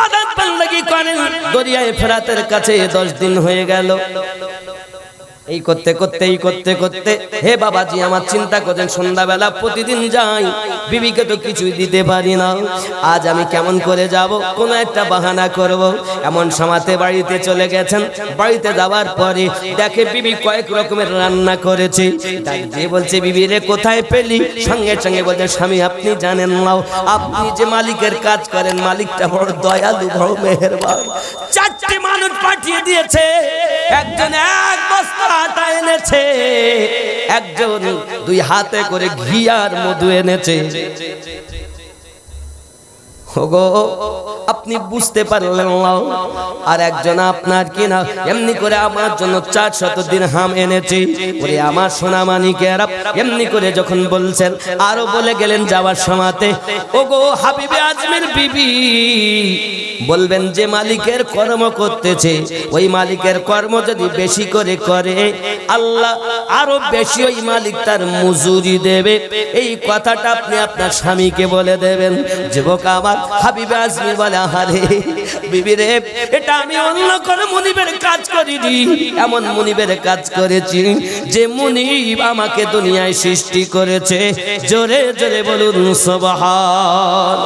ইবাদত বন্দী করেন? দরিয়ায় ফেরাতের কাছে দশ দিন হয়ে গেল। এই করতে করতে, এই করতে করতে, হে বাবাজি, আমার চিন্তা করেন, সন্ধ্যাবেলা প্রতিদিন যাই, বিবিকে তো কিছুই দিতে পারি না। আজ আমি কেমন করে যাব, কোনো একটা বাহানা করব। এমন সমাতে বাড়িতে চলে গেছেন, বাড়িতে যাওয়ার পরে দেখে বিবি কয়েক রকমের রান্না করেছে। দিয়ে বলছে, বিবি রে, কোথায় পেলি? সঙ্গে সঙ্গে বলছে, স্বামী, আপনি জানেন নাও আপনি যে মালিকের কাজ করেন, মালিকটা বড় দয়ালু, বড় মেহেরবান। চারটে মানুষ পাঠিয়ে দিয়েছে, একজন এক বস্তা আটা এনেছে। একজন দুই হাতে করে ঘিয়ার মধু এনেছে। ওগো, আপনি বুঝতে পারলেন আর একজন আপনার কিনা, এমনি করে আমার জন্য চার শত দিন হাম এনেছি। ওরে আমার সোনা মানিকেরা এমনি করে যখন বলছেন, আরও বলে গেলেন যাওয়ার সময়তে, ওগো হাবিবে আজমের বিবি, বলবেন যে মালিকের কর্ম করতেছে, ওই মালিকের কর্ম যদি বেশি করে করে, আল্লাহ আরও বেশি ওই মালিক তার মজুরি দেবে। এই কথাটা আপনি আপনার স্বামীকে বলে দেবেন, যুবক আমার হাবিবে আজমি বলে আহারে বিবি রে এটা আমি অন্য কোন মুনিবের কাজ করিনি। এমন মুনিবের কাজ করেছি যে মুনিব আমাকে দুনিয়ায় সৃষ্টি করেছে। জোরে জোরে বলুন, সবহান।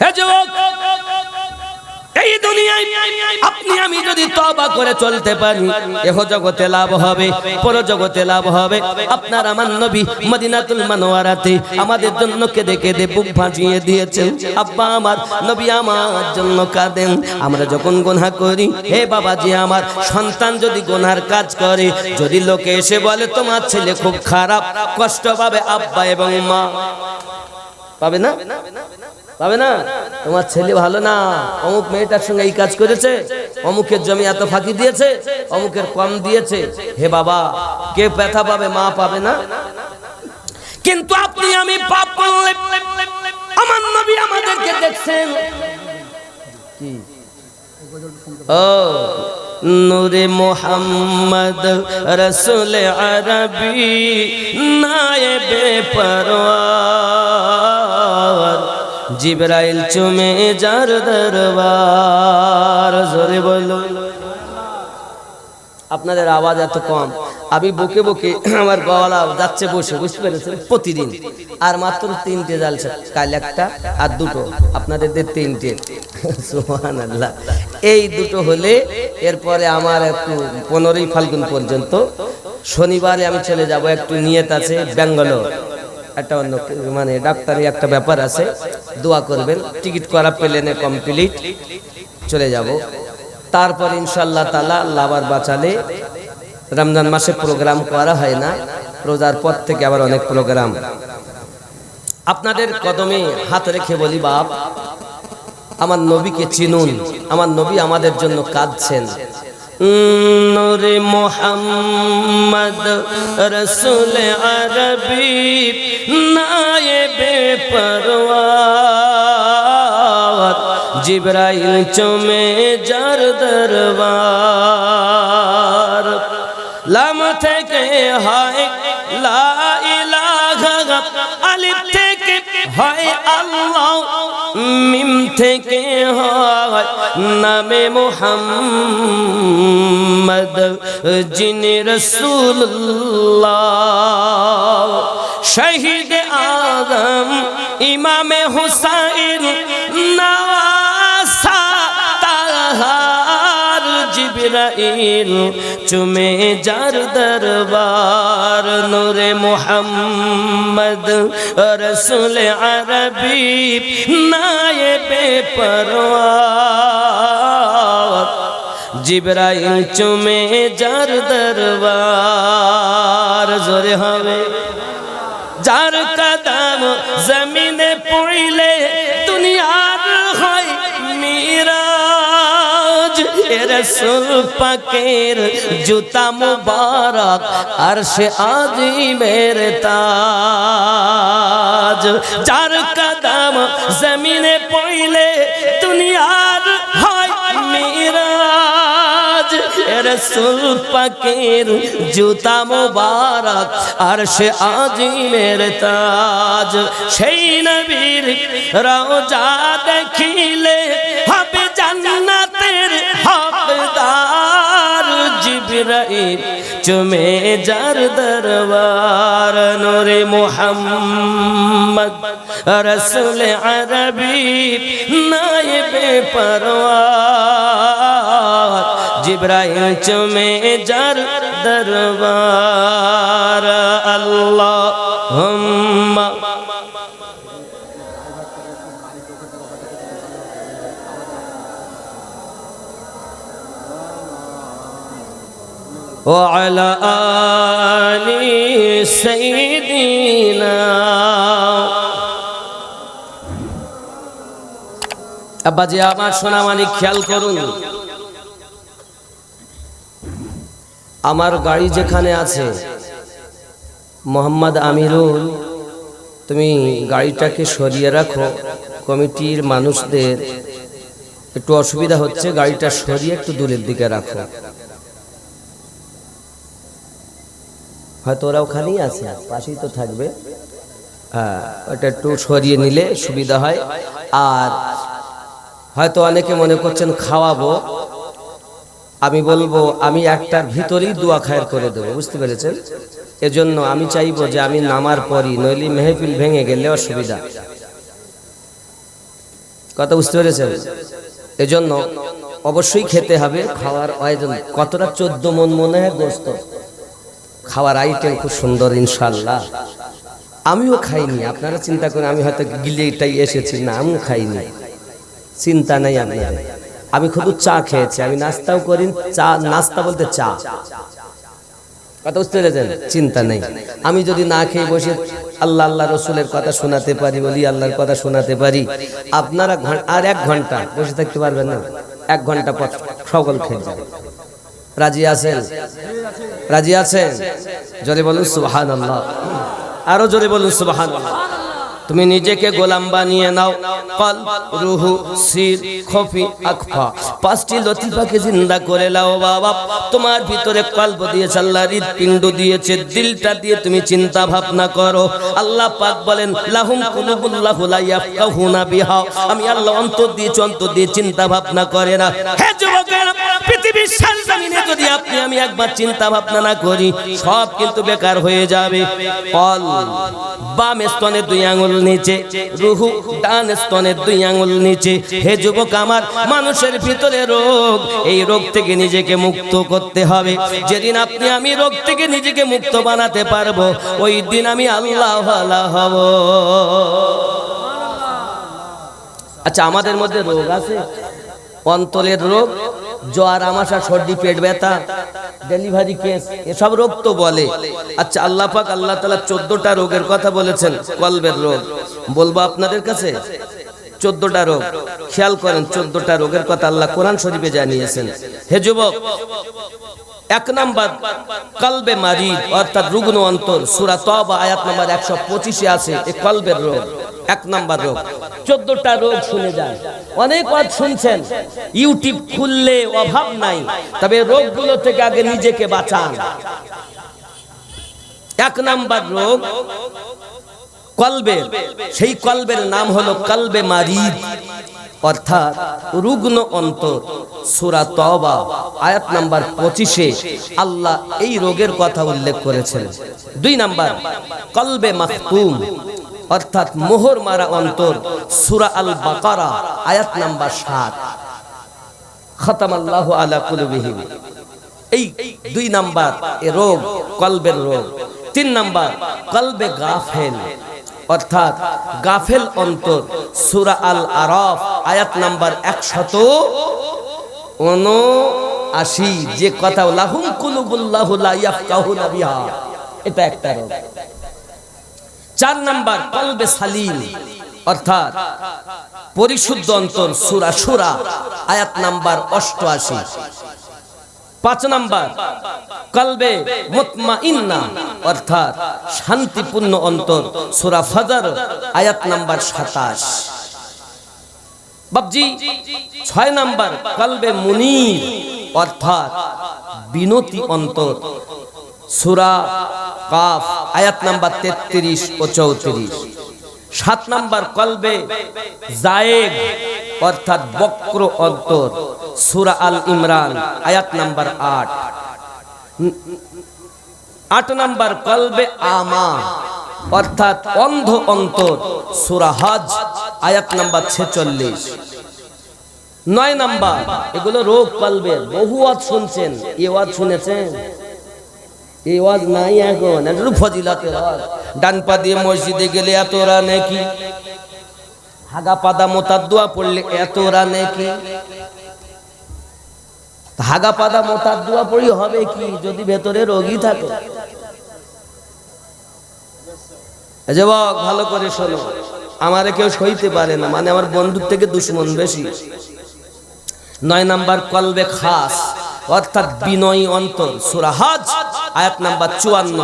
হে যুবক এই দুনিয়ায় আপনি, আমি যদি তবা করে চলতে পারি, এহ জগতে লাভ হবে, পর জগতে লাভ হবে। আপনার আমার নবী মদিনাতুল মানোয়ারাতে আমাদের জন্য কেঁদে কেঁদে বুক ভাসিয়ে দিয়েছেন। আব্বা আমার নবী আমার জন্য কাঁদেন। আমরা যখন গোনা করি, হে বাবাজি আমার, সন্তান যদি গোনার কাজ করে, যদি লোকে এসে বলে, তোমার ছেলে খুব খারাপ, কষ্ট পাবে আব্বা এবং মা। পাবে না? পাবে না? তোমার ছেলে ভালো না। অমুক মেয়েটার সঙ্গে এই কাজ করেছে। অমুকের জমি এত ফাঁকি দিয়েছে। অমুকের কম দিয়েছে। হে বাবা, কে ব্যথা পাবে, মা পাবে না? কিন্তু আপনি আমি পাপ করলে আমার নবী আমাদেরকে দেখছেন। কি? ও, নূরে মোহাম্মদ রসুল আরবি, নায়েবে পরওয়ার। জিবরাইল চুমে যার দরবার, জোরে বলো আপনাদের আওয়াজ এত কম। আমি বকে বকে আমার গলা যাচ্ছে বসে, বুঝতে পেরেছেন? প্রতিদিন। আর মাত্র তিনটে জাল কাল একটা আর দুটো। আপনাদের দের তিনটে। সুবহান আল্লাহ এই দুটো হলে এরপরে আমার একটু পনেরোই ফাল্গুন পর্যন্ত শনিবারে আমি চলে যাব, একটু নিয়ত আছে ব্যাঙ্গালোর। একটা অন্য মানে ডাক্তারি একটা ব্যাপার আছে। দোয়া করবেন, টিকিট করা প্লেনে কমপ্লিট চলে যাব। তারপর ইনশাল্লাহ তালা আল্লাহ বাঁচালে। রমজান মাসে প্রোগ্রাম করা হয় না, রোজার পর থেকে আবার অনেক প্রোগ্রাম আপনাদের কদমে হাত রেখে বলি, বাপ, আমার নবীকে চিনুন, আমার নবী আমাদের জন্য কাঁদছেন। নূরে মোহাম্মদ রসুল আরবি নায়েবে পরওয়ার জিব্রাইল চমে যার দরবার লাম থেকে হয় লা ইলাহা আলিফ থেকে হয় আল্লাহ মিম থেকে হয় নামে মোহাম্মদ, যিনি রসুল্লাহ শহীদ আদম, ইমামে হুসাইন, নওয়াসা, তাহার জিবরাইল, চুমে যার দরবার, নূরে মোহাম্মদ, রসুল আরবি, নায়েবে পরওয়ার জিবরাইল চুমে যার দরবার জোরে হবে। যার কদম জমিনে পড়িলে দুনিয়ার হয় মিরাজ। রসুল পাকের জুতা মুবারক আর সে আজিমের তাজ। যার কদম জমিনে পড়িলে দুনিয়ার রসুল পাকের জুতা মোবারক আর সে আজিমের তাজ। সেই নবীর রওজা দেখিলে হবে জান্নাতের হকদার। জিবরাইল চুমে যার দরবার, নূরে মোহাম্মদ রসুল আরবি নাইবে পরওয়ার। জিব্রাইল চুমে যার দরবার আল্লাহ وعلى آل سيدنا আব্বাজি আমার সোনা মানিক খেয়াল করুন আমার গাড়ি যেখানে আছে, মোহাম্মদ আমিরুল, তুমি গাড়িটাকে সরিয়ে রাখো, কমিটির মানুষদের। একটু অসুবিধা হচ্ছে, গাড়িটা সরিয়ে একটু দূরের দিকে রাখো। হয়তো ওরা ওখানেই আছে, পাশেই তো থাকবে। হ্যাঁ ওটা একটু সরিয়ে নিলে সুবিধা হয়। আর হয়তো অনেকে মনে করছেন খাওয়াবো আমি বলব, আমি একটার ভিতরেই দোয়া খায়ের করে দেবো, বুঝতে পেরেছেন? এজন্য আমি চাইব যে আমি নামার পরই, নইলে মেহফিল ভেঙে গেলে অসুবিধা। কথা বুঝতে পেরেছেন? এজন্য অবশ্যই খেতে হবে, খাওয়ার আয়োজন। কতটা চোদ্দ মন মনে হয় গোস্ত খাওয়ার আইটেম খুব সুন্দর ইনশাল্লাহ আমিও খাইনি, আপনারা চিন্তা করেন, আমি হয়তো গিলেটাই এসেছি, না, আমিও খাইনি। চিন্তা নাই আপনাদের। আমি শুধু চা খেয়েছি আমি নাস্তাও করি চা নাস্তা বলতে চা। কথা বুঝতে পেরেছেন? চিন্তা নেই। আমি যদি না খেয়ে বসে আল্লাহ আল্লাহ রসুলের কথা শোনাতে পারি বলি আল্লাহর কথা শোনাতে পারি। আপনারা আর এক ঘণ্টা বসে থাকতে পারবেন না? এক ঘণ্টা পর সকল খেয়ে যাবে। রাজি আছেন? রাজি আছেন। জোরে বলুন সুবহান আল্লাহ আরও জোরে বলুন সুবহান তুমি নিজেকে গোলাম বানিয়ে নাও। কল, রুহু, সির, খফি, আকফা। পাঁচটি লতিফাকে জিন্দা করে লাও বাবা। তোমার ভিতরে কল্প দিয়েছে, আল্লাহ হৃদপিণ্ড দিয়েছে, দিলটা দিয়ে তুমি চিন্তা ভাবনা করো। আল্লাহ পাক বলেন, লাহুম কুলুবুল্লাহু লা ইয়াফকাহুনা বিহা। আমি আল্লাহ অন্তর দিয়ে অন্তর দিয়ে চিন্তা ভাবনা করে না। হে যুবকেরা, পৃথিবীর সারজমিনে যদি আপনি, আমি একবার চিন্তা ভাবনা না করি, সব কিন্তু বেকার হয়ে যাবে। কল, বাম স্তনে দুই আঙুল নিচে, রুহু ডান স্তনের দুই আঙুল নিচে। হে যুবক আমার, মানুষের ভিতরে রোগ, এই রোগ থেকে নিজেকে মুক্ত করতে হবে। যেদিন আপনি আমি রোগ থেকে নিজেকে মুক্ত বানাতে পারব, ওই দিন আমি আল্লাহ হব। আচ্ছা আমাদের মধ্যে রোগ আছে? অন্তরের রোগ? জ্বর আমাশা সর্দি, পেট ব্যথা, ডেলিভারি কেস, এসব রোগ তো বলে। আচ্ছা আল্লাহ পাক আল্লাহ তালা চোদ্দটা রোগের কথা বলেছেন, কলবের রোগ। বলব আপনাদের কাছে, চোদ্দটা রোগ। খেয়াল করেন, চোদ্দটা রোগের কথা আল্লাহ কোরআন শরীফে জানিয়েছেন। হে যুবক, এক নাম্বার, কলবে মারিদ, অর্থাৎ রুগ্ন অন্তর, সুরা তবা আয়াত নাম্বার একশো পঁচিশে আছে, এ কলবের রোগ। এক নাম্বার রোগ। চোদ্দটা রোগ শুনে যান। অনেক ওয়াজ শুনছেন। ইউটিউব খুললে অভাব নাই। তবে রোগগুলো থেকে আগে নিজেকে বাঁচান। এক নাম্বার রোগ কলবের। সেই কলবের নাম হলো কলবে মারিদ। অর্থাৎ রুগ্ন অন্তর, সুরা তবা আয়াত নাম্বার পঁচিশে আল্লাহ এই রোগের কথা উল্লেখ করেছেন। দুই নাম্বার, কলবে মাহতুম অর্থাৎ মোহর মারা অন্তর, সুরা আল বাকারা আয়াত নাম্বার সাত। খতাম আল্লাহ আলা কুলুবিহিম। এই দুই নাম্বার এ রোগ, কলবের রোগ। তিন নাম্বার, কলবে গাফেল। অর্থাৎ গাফেল অন্তর, সুরা আল আরফ আয়াত নাম্বার একশত উনআশি যে কথা লাহুম কুলুবুল্লাহু লা ইয়াফকাহুনা বিহা। এটা একটা রোগ। চার নাম্বার কলবে সালিম, অর্থাৎ পরিশুদ্ধ অন্তর, সুরা সুরা, আয়াত নাম্বার অষ্টআশি। পাঁচ নাম্বার কলবে মুতমাইন্না, অর্থাৎ শান্তিপূর্ণ অন্তর, সুরা ফজর, আয়াত নাম্বার সাতাশ। বাবজি ছয় নাম্বার কলবে মুনির, অর্থাৎ বিনতি অন্তর সুরা কাফ, আয়াত নাম্বার তেত্রিশ ও চৌত্রিশ। সাত নাম্বার কলবে জায়েগ অর্থাৎ বক্র অন্তর, সুরা আল ইমরান, আয়াত নাম্বার আট। আট নাম্বার কলবে আমা, অর্থাৎ অন্ধ অন্তর, সুরা হজ, আয়াত নাম্বার ছেচল্লিশ। নয় নাম্বার, এগুলো রোগ কলবের বহু ওয়াজ শুনছেন এ ওয়াজ শুনেছেন? এই ওয়াজ নাই এখন। একটু ফজিলাতের ওয়াজ। ডান পা দিয়ে মসজিদে গেলে এত ওরা নাকি হাগা পাদা মোতার দোয়া পড়লে এত ওরা নাকি হাগা পাদা মোতার দোয়া পড়ি হবে কি? যদি ভেতরে রোগী থাকে। যে বক, ভালো করে শোনো। আমারে কেউ সইতে পারে না মানে আমার বন্ধুর থেকে দুশ্মন বেশি। নয় নাম্বার কলবে খাস অর্থাৎ বিনয়ী অন্তর সুরাহাজ আয়াত নাম্বার চুয়ান্ন।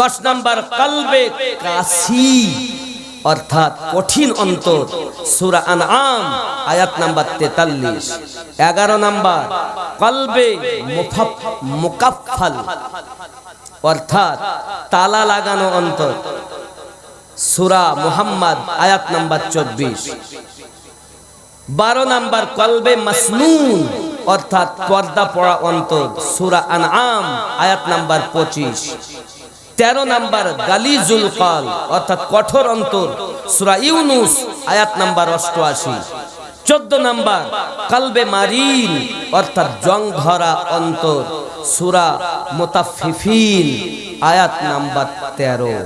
দশ নাম্বার, কালবে কাশি, অর্থাৎ কঠিন অন্তর, সুরা আনআম, আয়াত নাম্বার তেতাল্লিশ। এগারো নাম্বার, কলবে মুকাফফাল, অর্থাৎ তালা লাগানো অন্তর, সুরা মুহাম্মদ, আয়াত নাম্বার চব্বিশ। বারো নাম্বার, কলবে মাসনুন অর্থাৎ পর্দা পড়া অন্তর, সুরা আনআম, আয়াত নাম্বার পঁচিশ। তেরো নাম্বার, গালিজুল কাল, অর্থাৎ কঠোর অন্তর, সুরা ইউনুস, আয়াত নাম্বার অষ্টআশি। চোদ্দ নাম্বার, কালবে মারিন, অর্থাৎ জং ধরা অন্তর, সুরা মোতাফিফিন আয়াত নাম্বার তেরো।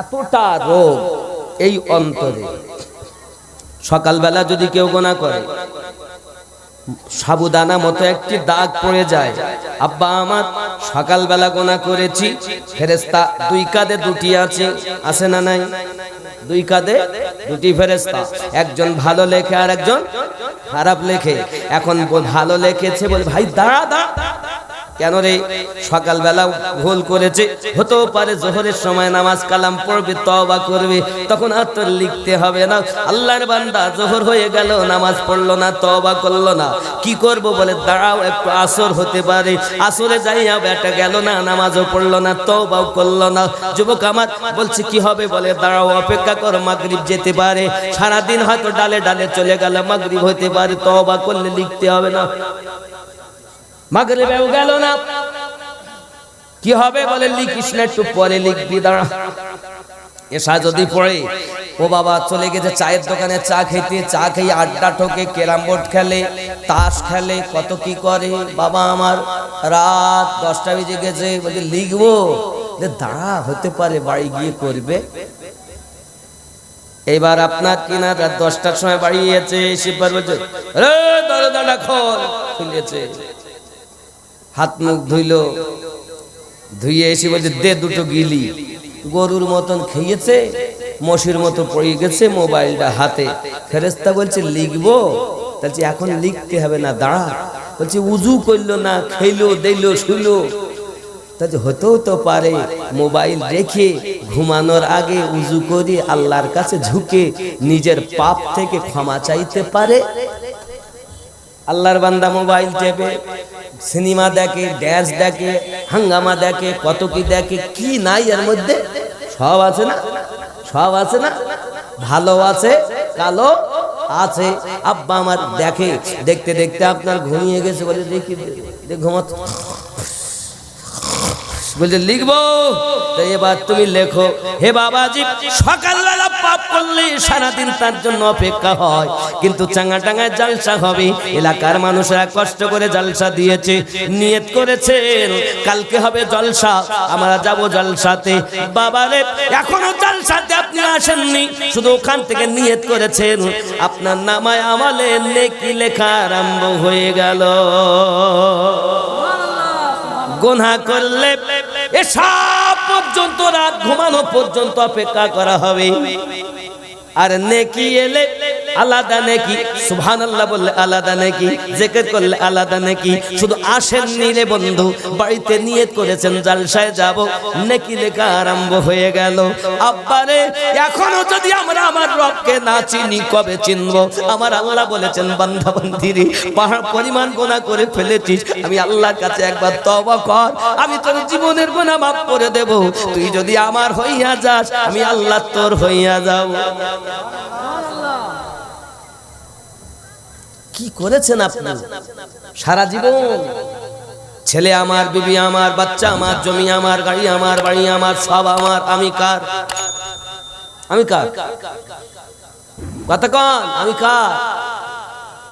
এতটা রোগ এই অন্তরে। সকালবেলা যদি কেউ গোনা করে সাবুদানা মতো একটি দাগ পড়ে যায়। আব্বা, আমার সকালবেলা গোনা করেছি। ফেরেস্তা দুই কাঁধে দুটি আছে আছে না নাই? দুই কাঁধে দুটি ফেরেস্তা একজন ভালো লেখে আর একজন খারাপ লেখে। এখন ভালো লেখেছে বলে, ভাই, দাঁড়া দাঁড়া। কেন রে সকালবেলা ভুল করেছে। হতেও পারে জোহরের সময় নামাজ কালাম পড়বে তবা করবে, তখন আর তোর লিখতে হবে না। আল্লাহর বান্দা জোহর হয়ে গেল, নামাজ পড়ল না তবা করল না। কি করব বলে, দাঁড়াও, একটু আসর হতে পারে। আসরে যাইয়া বেটা গেল না, নামাজও পড়ল না তবাও করল না। যুবক আমার বলছে, কি হবে বলে, দাঁড়াও, অপেক্ষা কর, মাগরিব যেতে পারে। সারাদিন হয়তো ডালে ডালে চলে গেল, মাগরিব হতে পারে তবা করলে লিখতে হবে না। গেল না। কি হবে বলে লিখিস না একটু পরে লিখবি দাঁড়া। এসা যদি পড়ে ও বাবা চলে গেছে চায়ের দোকানে চা খেতে চা খেয়ে আড্ডা ঠোকে ক্যারাম বোর্ড খেলে তাস খেলে কত কি করে? বাবা আমার রাত দশটা বেজে গেছে বলছে লিখব। বলে, দাঁড়া হতে পারে বাড়ি গিয়ে করবে। এবার আপনার কিনা রাত দশটার সময় বাড়ি গিয়েছে এসে পারবে খুলেছে। হাত মুখ ধুইল। ধুইয়ে এসে বলছে, দে দুটো গিলি। গরুর মতন খেয়েছে, মশির মতো পড়ে গেছে মোবাইলটা হাতে। ফেরেস্তা বলছে, লিখব? বলছে, এখন লিখতে হবে না, দাঁড়া। বলছে, উজু করল না, খেলো, দিলো, শুলো। তাহলে হতেও তো পারে, মোবাইল রেখে ঘুমানোর আগে উজু করে, আল্লাহর কাছে ঝুঁকে নিজের পাপ থেকে ক্ষমা চাইতে পারে। আল্লাহর বান্দা মোবাইল টেপে সিনেমা দেখে, ড্যান্স দেখে, হাঙ্গামা দেখে কত কি দেখে, কি নাই এর মধ্যে? সব আছে না? সব আছে না? ভালো আছে, কালো আছে। আব্বা আমার দেখে, দেখতে দেখতে আপনার ঘুমিয়ে গেছে বলে দেখি ঘুমাত বলছে, লিখব? এবার তুমি লেখো। হে বাবাজি, সকালবেলা পাপ করলে সারাদিন তার জন্য অপেক্ষা হয়। কিন্তু চাঙ্গা টাঙ্গায় জালসা হবে। এলাকার মানুষরা কষ্ট করে জালসা দিয়েছে, নিয়ত করেছেন, কালকে হবে জলসা, আমরা যাব জলসাতে। বাবারে এখনও জলসাতে আপনি আসেননি। শুধু ওখান থেকে নিয়ত করেছেন। আপনার নামায় আমালে নেকি লেখা আরম্ভ হয়ে গেল। গোনা করলে এসব পর্যন্ত রাত ঘুমানো পর্যন্ত অপেক্ষা করা হবে। আর নেকি এলে আলাদা নাকি? সুবহানাল্লাহ বললে আলাদা নাকি? জিকির করলে আলাদা নাকি? শুধু আসেন নিরে বন্ধু, বাড়িতে নিয়ত করেছেন, জালসায় যাব, নাকি লেখা আরম্ভ হয়ে গেল? আব্বারে, এখনও যদি আমরা আমার রবকে না চিনি, কবে চিনব? আমার আল্লাহ বলেছেন বান্দা বান্দিরি পাহাড় পরিমাণ গোনা করে ফেলেছিস, আমি আল্লাহর কাছে একবার তওবা কর, আমি তোর জীবনের গোনা মাফ করে দেব। তুই যদি আমার হইয়া যাস, আমি আল্লাহ তোর হইয়া যাব। কি করেছেন আপনি? সারা জীবন ছেলে আমার, বিবি আমার, বাচ্চা আমার, জমি আমার, গাড়ি আমার, বাড়ি আমার, সব আমার। আমি কার? আমি কার? কথা কন, আমি কার?